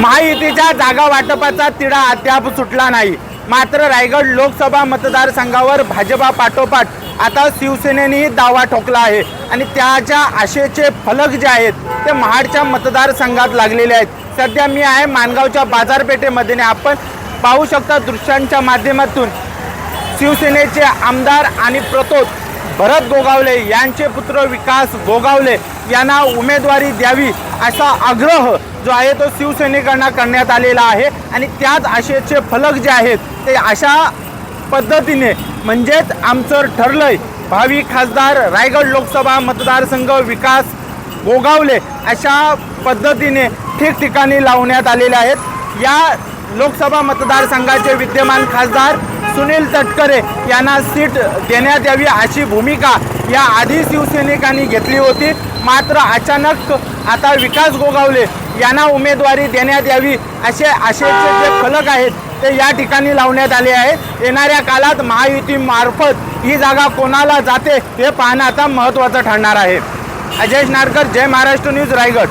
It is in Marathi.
महायुतीच्या जागा वाटपाचा तिढा अद्याप सुटला नाही. मात्र रायगड लोकसभा मतदारसंघावर भाजपा पाठोपाठ आता शिवसेनेनेही दावा ठोकला आहे. आणि त्याच्या आशेचे फलक जे आहेत ते महाडच्या मतदारसंघात लागलेले आहेत. सध्या मी आहे मानगावच्या बाजारपेठेमध्ये आणि आपण पाहू शकता दृश्यांच्या माध्यमातून शिवसेनेचे आमदार आणि प्रतोद भरत गोगावले यांचे पुत्र विकास गोगावले यांना उमेदवारी द्यावी असा आग्रह जो आहे तो शिवसैनिकांना करण्यात आलेला आहे. आणि त्याच आशेचे फलक जे आहेत ते अशा पद्धतीने म्हणजेच आमचं ठरलंय भावी खासदार रायगड लोकसभा मतदारसंघ विकास गोगावले अशा पद्धतीने ठिकठिकाणी लावण्यात आलेले आहेत. या लोकसभा मतदारसंघाचे विद्यमान खासदार सुनील तटकरे यांना सीट देण्यात यावी अशी भूमिका या आधी शिवसैनिकांनी घेतली होती. मात्र अचानक आता विकास गोगावले यांना उमेदवारी देण्यात यावी असे आशेचे जे फलक आहेत ते या ठिकाणी लावण्यात आले आहे येणाऱ्या काळात महायुतीमार्फत ही जागा कोणाला जाते हे पाहणं आता महत्त्वाचं ठरणार आहे. अजय नारकर जय महाराष्ट्र न्यूज रायगड.